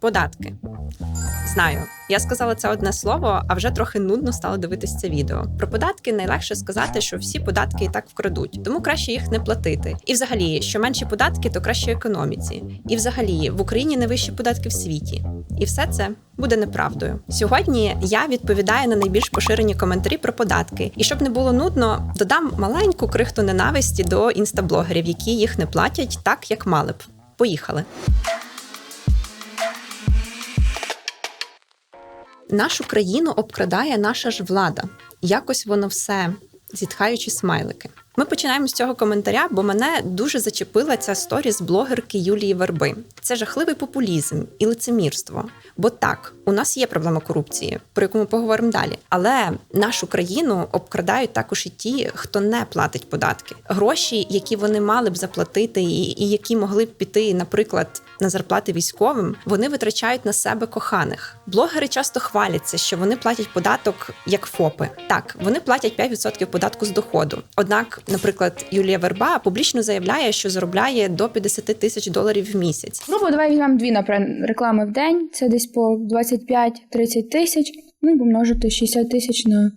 Податки. Знаю, я сказала це одне слово, а вже трохи нудно стало дивитись це відео. Про податки найлегше сказати, що всі податки і так вкрадуть, тому краще їх не платити. І взагалі, що менші податки, то краще економіці. І взагалі в Україні найвищі податки в світі. І все це буде неправдою. Сьогодні я відповідаю на найбільш поширені коментарі про податки. І щоб не було нудно, додам маленьку крихту ненависті до інстаблогерів, які їх не платять так, як мали б. Поїхали. Нашу країну обкрадає наша ж влада. Якось воно все, зітхаючи смайлики. Ми починаємо з цього коментаря, бо мене дуже зачепила ця сторіс блогерки Юлії Верби. Це жахливий популізм і лицемірство. Бо так, у нас є проблема корупції, про яку ми поговоримо далі. Але нашу країну обкрадають також і ті, хто не платить податки. Гроші, які вони мали б заплатити, і, і які могли б піти, наприклад, на зарплати військовим, вони витрачають на себе коханих. Блогери часто хваляться, що вони платять податок як ФОПи. Так, вони платять 5% податку з доходу. Однак, наприклад, Юлія Верба публічно заявляє, що заробляє до 50 тисяч доларів в місяць. Грубо, давай візьмемо дві, наприклад, реклами в день. Це десь по 25-30 тисяч. Ну і помножити 60 тисяч на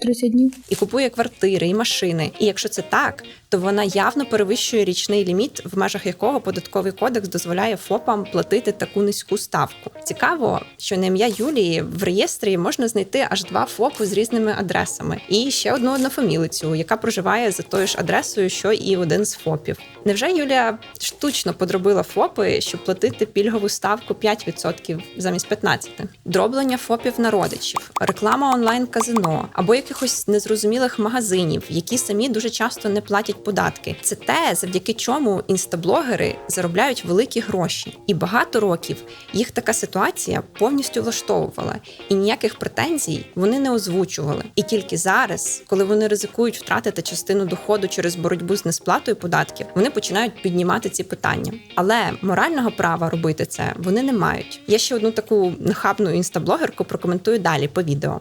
30 днів. і купує квартири і машини. І якщо це так, то вона явно перевищує річний ліміт, в межах якого податковий кодекс дозволяє ФОПам платити таку низьку ставку. Цікаво, що на ім'я Юлії в реєстрі можна знайти аж два ФОПи з різними адресами, і ще одну однофамілицю, яка проживає за тою ж адресою, що і один з ФОПів. Невже Юлія штучно подробила ФОПи, щоб платити пільгову ставку 5% замість 15%? Дроблення ФОПів на родичів, реклама онлайн казино або якихось незрозумілих магазинів, які самі дуже часто не платять податки. Це те, завдяки чому інстаблогери заробляють великі гроші. І багато років їх така ситуація повністю влаштовувала, і ніяких претензій вони не озвучували. І тільки зараз, коли вони ризикують втратити частину доходу через боротьбу з несплатою податків, вони починають піднімати ці питання. Але морального права робити це вони не мають. Я ще одну таку нахабну інстаблогерку прокоментую далі по відео.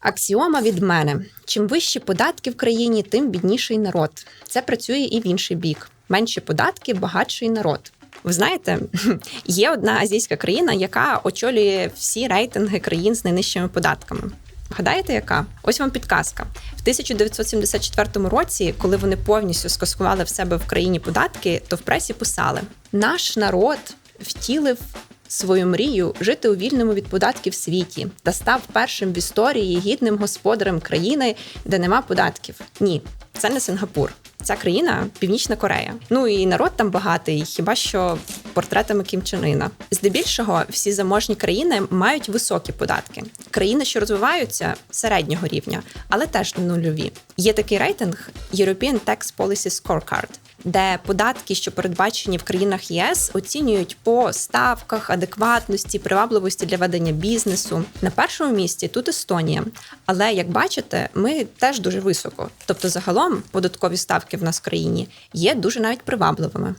Аксіома від мене: чим вищі податки в країні, тим бідніший народ. Це працює і в інший бік. Менші податки, багатший народ. Ви знаєте, є одна азійська країна, яка очолює всі рейтинги країн з найнижчими податками. Гадаєте, яка? Ось вам підказка. В 1974 році, коли вони повністю скасували в себе в країні податки, то в пресі писали: наш народ втілив свою мрію жити у вільному від податків світі та став першим в історії гідним господарем країни, де нема податків. Ні, це не Сингапур. Ця країна Північна Корея. Ну і народ там багатий, хіба що портретами Кім Чен Іна. Здебільшого всі заможні країни мають високі податки. Країни, що розвиваються середнього рівня, але теж не нульові. Є такий рейтинг European Tax Policy Scorecard, де податки, що передбачені в країнах ЄС, оцінюють по ставках, адекватності, привабливості для ведення бізнесу. На першому місці тут Естонія. Але як бачите, ми теж дуже високо. Тобто, загалом податкові ставки в нас в країні є дуже навіть привабливими.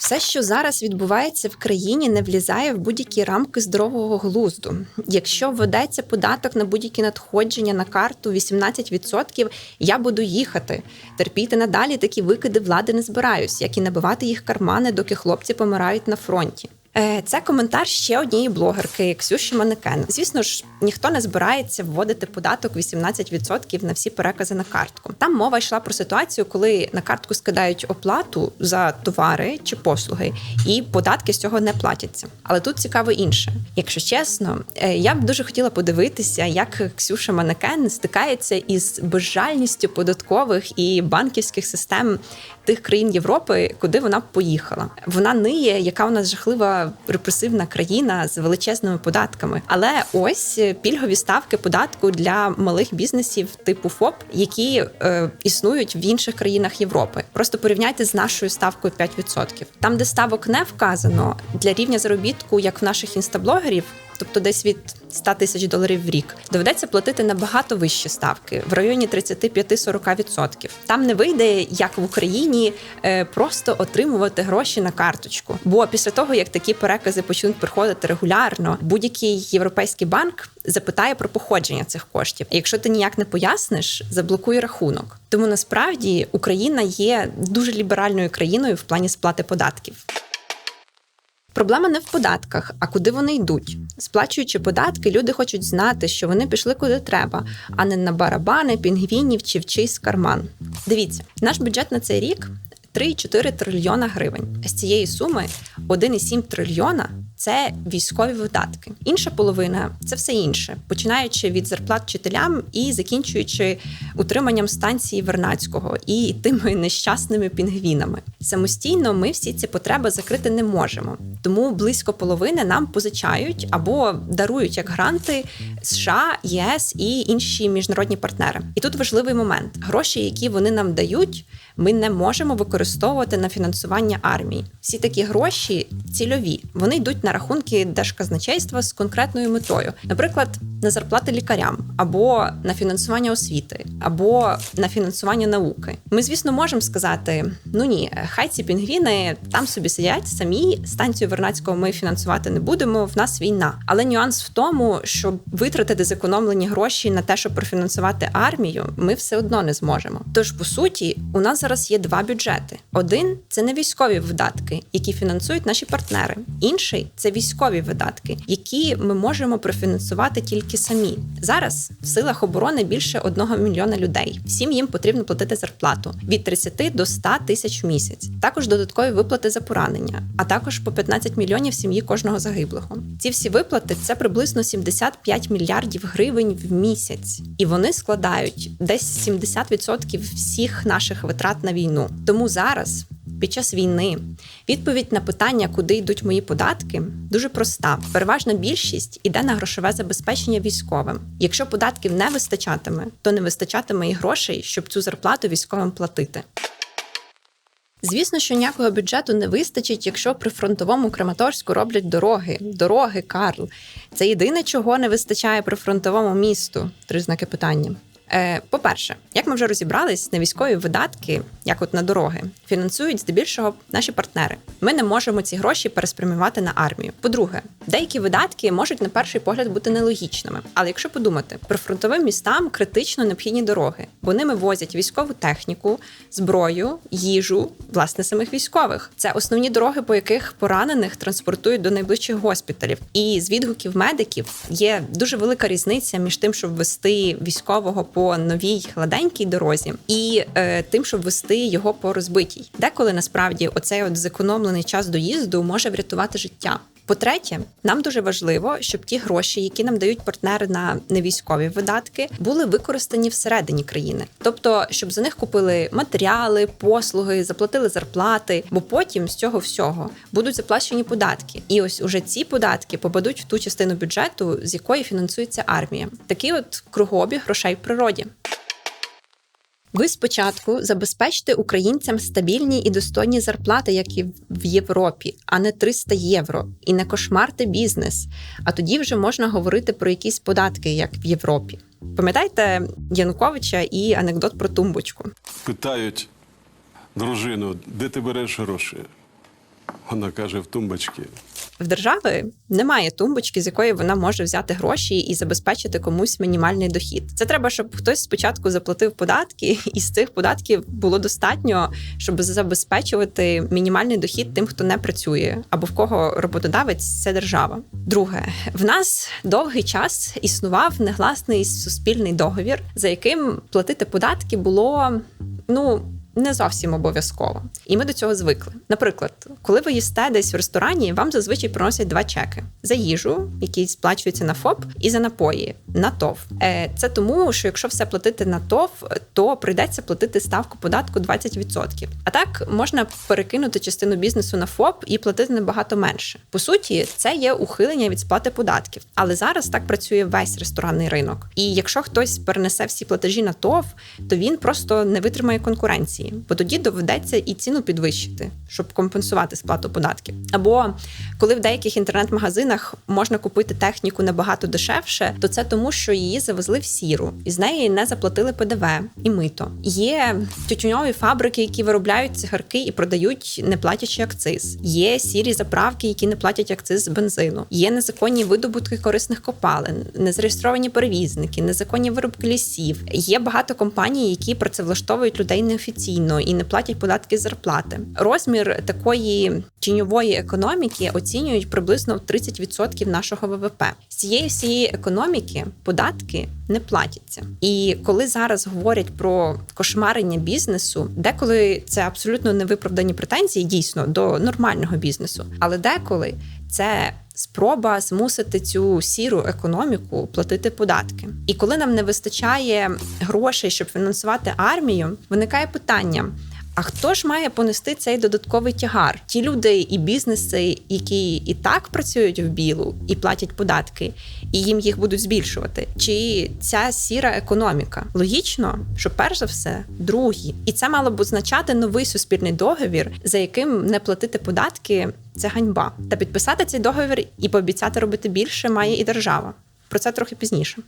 Все, що зараз відбувається в країні, не влізає в будь-які рамки здорового глузду. Якщо введеться податок на будь-які надходження на карту 18%, я буду їхати. Терпіти надалі такі викиди влади не збираюсь, як і набивати їх кармани, доки хлопці помирають на фронті. Е, Це коментар ще однієї блогерки Ксюші Манекен. Звісно ж, ніхто не збирається вводити податок 18% на всі перекази на картку. Там мова йшла про ситуацію, коли на картку скидають оплату за товари чи послуги, і податки з цього не платяться. Але тут цікаво інше. Якщо чесно, е, я б дуже хотіла подивитися, як Ксюша Манекен стикається із безжальністю податкових і банківських систем тих країн Європи, куди вона поїхала. Вона ниє, яка у нас жахлива репресивна країна з величезними податками. Але ось пільгові ставки податку для малих бізнесів типу ФОП, які е, існують в інших країнах Європи. Просто порівняйте з нашою ставкою 5%. Там, де ставок не вказано для рівня заробітку, як в наших інстаблогерів. Тобто десь від 100 тисяч доларів в рік, доведеться платити набагато вищі ставки в районі 35-40%. Там не вийде, як в Україні, е, просто отримувати гроші на карточку. Бо після того, як такі перекази почнуть приходити регулярно, будь-який європейський банк запитає про походження цих коштів. Якщо ти ніяк не поясниш, заблокує рахунок. Тому насправді Україна є дуже ліберальною країною в плані сплати податків. Проблема не в податках, а куди вони йдуть. Сплачуючи податки, люди хочуть знати, що вони пішли куди треба, а не на барабани, пінгвінів чи в чийсь карман. Дивіться, наш бюджет на цей рік 3,4 трильйона гривень. З цієї суми 1,7 трильйона це військові видатки. Інша половина це все інше, починаючи від зарплат вчителям і закінчуючи утриманням станції Вернацького і тими нещасними пінгвінами. Самостійно ми всі ці потреби закрити не можемо, тому близько половини нам позичають або дарують як гранти США, ЄС і інші міжнародні партнери. І тут важливий момент: гроші, які вони нам дають, ми не можемо використовувати на фінансування армії. Всі такі гроші цільові. Вони йдуть на рахунки держказначейства з конкретною метою, наприклад, на зарплати лікарям, або на фінансування освіти, або на фінансування науки. Ми, звісно, можемо сказати: ну ні, хай ці пінгвіни там собі сидять самі. Станцію Вернацького ми фінансувати не будемо. В нас війна. Але нюанс в тому, щоб витратити зекономлені гроші на те, щоб профінансувати армію, ми все одно не зможемо. Тож, по суті, у нас зараз є два бюджети: один це не військові видатки, які фінансують наші партнери. Інший це військові видатки, які ми можемо профінансувати тільки самі. Зараз в силах оборони більше одного мільйона людей. Всім їм потрібно платити зарплату від 30 до 100 тисяч в місяць. Також додаткові виплати за поранення, а також по 15 мільйонів сім'ї кожного загиблого. Ці всі виплати це приблизно 75 мільярдів гривень в місяць, і вони складають десь 70% всіх наших витрат на війну. Тому зараз. Під час війни відповідь на питання, куди йдуть мої податки, дуже проста. Переважна більшість іде на грошове забезпечення військовим. Якщо податків не вистачатиме, то не вистачатиме і грошей, щоб цю зарплату військовим платити. Звісно, що ніякого бюджету не вистачить, якщо при фронтовому Краматорську роблять дороги. Дороги, Карл. Це єдине, чого не вистачає при фронтовому місту. Три знаки питання. Е, По-перше, як ми вже розібрались, на військові видатки, як от на дороги, фінансують здебільшого наші партнери. Ми не можемо ці гроші переспрямувати на армію. По-друге, деякі видатки можуть на перший погляд бути нелогічними. Але якщо подумати, прифронтовим містам критично необхідні дороги, бо ними возять військову техніку, зброю, їжу, власне, самих військових. Це основні дороги, по яких поранених транспортують до найближчих госпіталів. І з відгуків медиків є дуже велика різниця між тим, щоб вести військового по новій гладенькій дорозі, і е, тим, щоб вести його по розбитій. Деколи насправді оцей от зекономлений час доїзду може врятувати життя. По-третє, нам дуже важливо, щоб ті гроші, які нам дають партнери на невійськові видатки, були використані всередині країни, тобто, щоб за них купили матеріали, послуги, заплатили зарплати, бо потім з цього всього будуть заплачені податки. І ось уже ці податки попадуть в ту частину бюджету, з якої фінансується армія. Такий от кругообіг грошей в природі. Ви спочатку забезпечте українцям стабільні і достойні зарплати, як і в Європі, а не 300 євро, і не кошмарте бізнес. А тоді вже можна говорити про якісь податки, як в Європі. Пам'ятаєте Януковича і анекдот про тумбочку? Питають дружину, де ти береш гроші? Вона каже, в тумбочці. В держави немає тумбочки, з якої вона може взяти гроші і забезпечити комусь мінімальний дохід. Це треба, щоб хтось спочатку заплатив податки, і з цих податків було достатньо, щоб забезпечувати мінімальний дохід тим, хто не працює, або в кого роботодавець це держава. Друге, в нас довгий час існував негласний суспільний договір, за яким платити податки було ну. Не зовсім обов'язково, і ми до цього звикли. Наприклад, коли ви їсте десь в ресторані, вам зазвичай приносять два чеки за їжу, які сплачуються на ФОП, і за напої на ТОВ. Е, Це тому, що якщо все платити на ТОВ, то прийдеться платити ставку податку 20%. А так можна перекинути частину бізнесу на ФОП і платити набагато менше. По суті, це є ухилення від сплати податків. Але зараз так працює весь ресторанний ринок. І якщо хтось перенесе всі платежі на ТОВ, то він просто не витримає конкуренції. Конкуренції, бо тоді доведеться і ціну підвищити, щоб компенсувати сплату податків. Або коли в деяких інтернет-магазинах можна купити техніку набагато дешевше, то це тому, що її завезли в сіру, і з неї не заплатили ПДВ і мито. Є тютюньові фабрики, які виробляють цигарки і продають, не платячи акциз. Є сірі заправки, які не платять акциз з бензину. Є незаконні видобутки корисних копалин, незареєстровані перевізники, незаконні виробки лісів. Є багато компаній, які працевлаштовують людей неофіційно і не платять податки зарплати. Розмір такої тіньової економіки оцінюють приблизно в 30% нашого ВВП. З цієї всієї економіки податки не платяться. І коли зараз говорять про кошмарення бізнесу, деколи це абсолютно невиправдані претензії дійсно до нормального бізнесу, але деколи це спроба змусити цю сіру економіку платити податки. І коли нам не вистачає грошей, щоб фінансувати армію, виникає питання. А хто ж має понести цей додатковий тягар? Ті люди і бізнеси, які і так працюють в білу і платять податки, і їм їх будуть збільшувати? Чи ця сіра економіка? Логічно, що перш за все другі, і це мало б означати новий суспільний договір, за яким не платити податки це ганьба. Та підписати цей договір і пообіцяти робити більше має і держава. Про це трохи пізніше.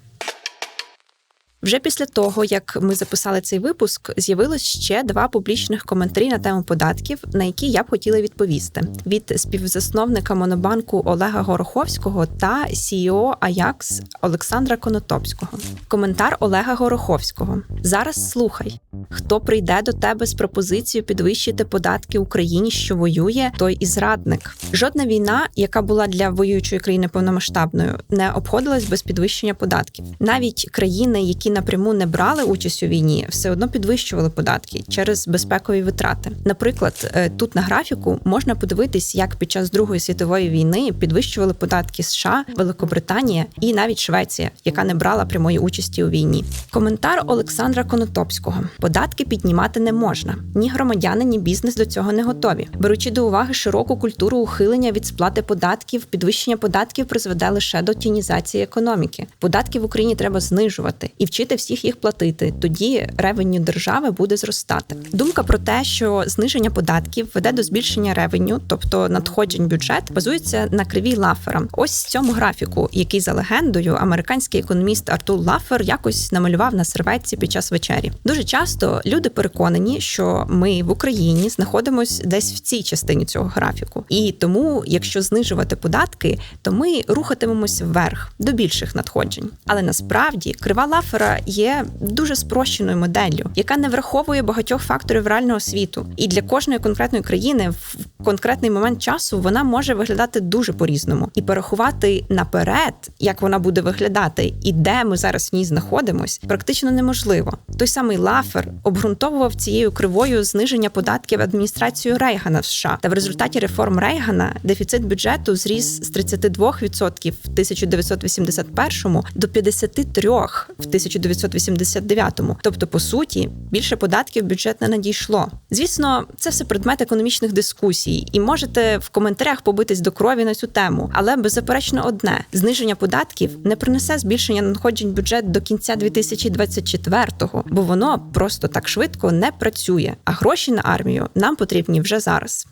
Вже після того, як ми записали цей випуск, з'явилось ще два публічних коментарі на тему податків, на які я б хотіла відповісти від співзасновника Монобанку Олега Гороховського та CEO Аякс Олександра Конотопського. Коментар Олега Гороховського: зараз слухай, хто прийде до тебе з пропозицією підвищити податки Україні, що воює, той і зрадник. Жодна війна, яка була для воюючої країни повномасштабною, не обходилась без підвищення податків. Навіть країни, які напряму не брали участь у війні, все одно підвищували податки через безпекові витрати. Наприклад, е, тут на графіку можна подивитись, як під час Другої світової війни підвищували податки США, Великобританія і навіть Швеція, яка не брала прямої участі у війні. Коментар Олександра Конотопського: податки піднімати не можна. Ні громадяни, ні бізнес до цього не готові. Беручи до уваги широку культуру ухилення від сплати податків, підвищення податків призведе лише до тінізації економіки. Податки в Україні треба знижувати і вчити всіх їх платити. Тоді ревеню держави буде зростати. Думка про те, що зниження податків веде до збільшення ревеню, тобто надходжень бюджет, базується на кривій Лафера. Ось в цьому графіку, який за легендою американський економіст Артур Лафер якось намалював на серветці під час вечері. Дуже часто люди переконані, що ми в Україні знаходимося десь в цій частині цього графіку, і тому, якщо знижувати податки, то ми рухатимемось вверх до більших надходжень. Але насправді крива Лафера є дуже спрощеною моделлю, яка не враховує багатьох факторів реального світу. І для кожної конкретної країни в конкретний момент часу вона може виглядати дуже по-різному. І порахувати наперед, як вона буде виглядати, і де ми зараз в ній знаходимось, практично неможливо. Той самий Лафер обґрунтовував цією кривою зниження податків адміністрацією Рейгана в США. Та в результаті реформ Рейгана дефіцит бюджету зріс з 32% в 1981 до 53% в 1989. Тобто, по суті, більше податків бюджет не надійшло. Звісно, це все предмет економічних дискусій, і можете в коментарях побитись до крові на цю тему. Але беззаперечно одне: зниження податків не принесе збільшення надходжень бюджет до кінця 2024-го, бо воно просто так швидко не працює. А гроші на армію нам потрібні вже зараз.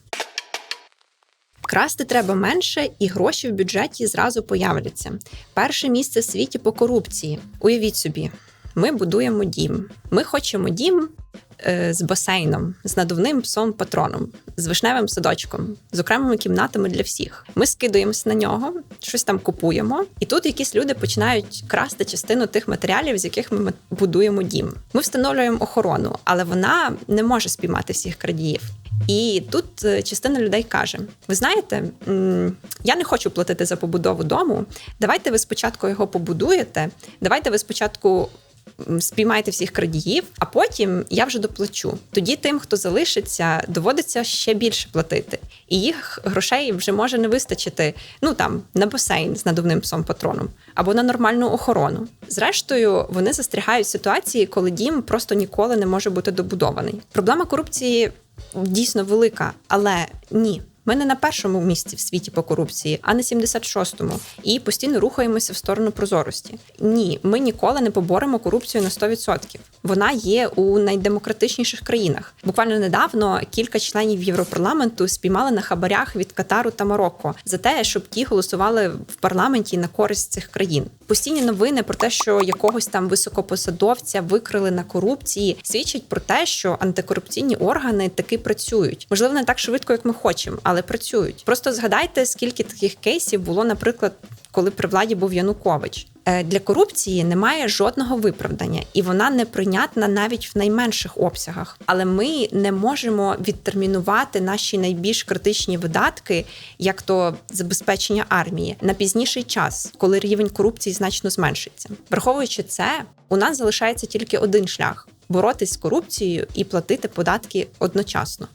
Красти треба менше, і гроші в бюджеті зразу появляться. Перше місце в світі по корупції. Уявіть собі, ми будуємо дім. Ми хочемо дім з басейном, з надувним псом патроном, з вишневим садочком, з окремими кімнатами для всіх. Ми скидуємося на нього, щось там купуємо, і тут якісь люди починають красти частину тих матеріалів, з яких ми будуємо дім. Ми встановлюємо охорону, але вона не може спіймати всіх крадіїв. І тут е, частина людей каже: ви знаєте, я не хочу платити за побудову дому. Давайте ви спочатку його побудуєте. Давайте ви спочатку спіймайте всіх крадіїв, а потім я вже доплачу. Тоді тим, хто залишиться, доводиться ще більше платити, і їх грошей вже може не вистачити. Ну там на басейн з надувним псом патроном або на нормальну охорону. Зрештою, вони застрягають в ситуації, коли дім просто ніколи не може бути добудований. Проблема корупції дійсно велика, але ні, Ми не на першому місці в світі по корупції, а на 76-му. І постійно рухаємося в сторону прозорості. Ні, ми ніколи не поборемо корупцію на 100%. Вона є у найдемократичніших країнах. Буквально недавно кілька членів Європарламенту спіймали на хабарях від Катару та Марокко за те, щоб ті голосували в парламенті на користь цих країн. Постійні новини про те, що якогось там високопосадовця викрили на корупції, свідчать про те, що антикорупційні органи таки працюють. Можливо, не так швидко, як ми хочемо, але працюють. Просто згадайте, скільки таких кейсів було, наприклад, коли при владі був Янукович. Е, Для корупції немає жодного виправдання, і вона не прийнятна навіть в найменших обсягах. Але ми не можемо відтермінувати наші найбільш критичні видатки, як то забезпечення армії, на пізніший час, коли рівень корупції значно зменшиться. Враховуючи це, у нас залишається тільки один шлях боротись з корупцією і платити податки одночасно.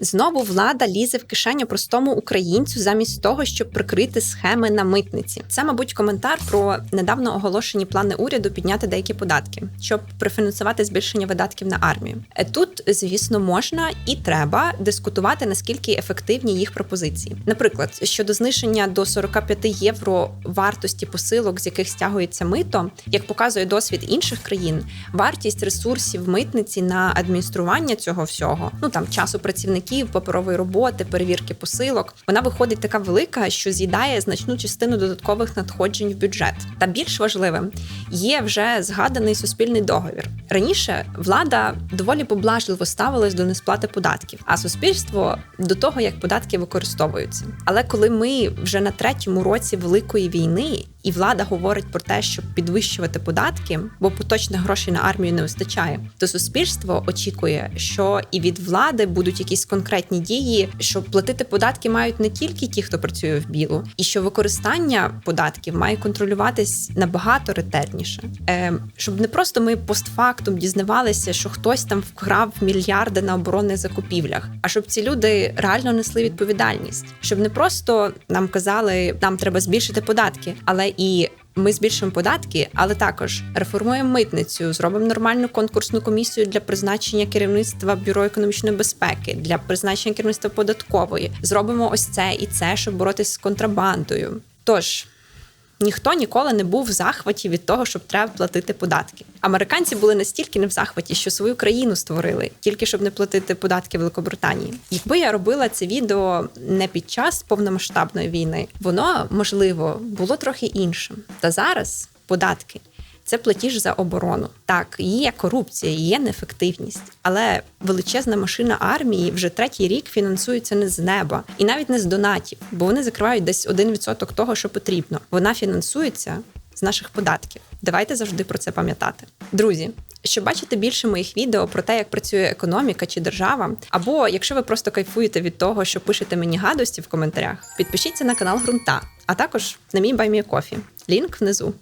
Знову влада лізе в кишеню простому українцю замість того, щоб прикрити схеми на митниці. Це, мабуть, коментар про недавно оголошені плани уряду підняти деякі податки, щоб профінансувати збільшення видатків на армію. Е, Тут, звісно, можна і треба дискутувати наскільки ефективні їх пропозиції. Наприклад, щодо зниження до 45 євро вартості посилок, з яких стягується мито, як показує досвід інших країн, вартість ресурсів митниці на адміністрування цього всього, ну там часу працівників, паперової роботи, перевірки посилок, вона виходить така велика, що з'їдає значну частину додаткових надходжень в бюджет. Та більш важливим є вже згаданий суспільний договір. Раніше влада доволі поблажливо ставилась до несплати податків, а суспільство до того, як податки використовуються. Але коли ми вже на третьому році великої війни. І влада говорить про те, щоб підвищувати податки, бо поточних грошей на армію не вистачає. То суспільство очікує, що і від влади будуть якісь конкретні дії, що платити податки мають не тільки ті, хто працює в білу, і що використання податків має контролюватись набагато ретельніше, е, щоб не просто ми постфактум дізнавалися, що хтось там вкрав мільярди на оборонних закупівлях, а щоб ці люди реально несли відповідальність, щоб не просто нам казали, нам треба збільшити податки, але і ми збільшимо податки, але також реформуємо митницю, зробимо нормальну конкурсну комісію для призначення керівництва бюро економічної безпеки, для призначення керівництва податкової. Зробимо ось це і це, щоб боротися з контрабандою. Тож. Ніхто ніколи не був в захваті від того, щоб треба платити податки. Американці були настільки не в захваті, що свою країну створили, тільки щоб не платити податки Великобританії. Якби я робила це відео не під час повномасштабної війни, воно можливо було трохи іншим. Та зараз податки. Це платіж за оборону. Так, є корупція, є неефективність, але величезна машина армії вже третій рік фінансується не з неба і навіть не з донатів, бо вони закривають десь 1% того, що потрібно. Вона фінансується з наших податків. Давайте завжди про це пам'ятати. Друзі, щоб бачити більше моїх відео про те, як працює економіка чи держава, або якщо ви просто кайфуєте від того, що пишете мені гадості в коментарях, підпишіться на канал Грунта, а також на мій Баймія Кофі. Лінк внизу.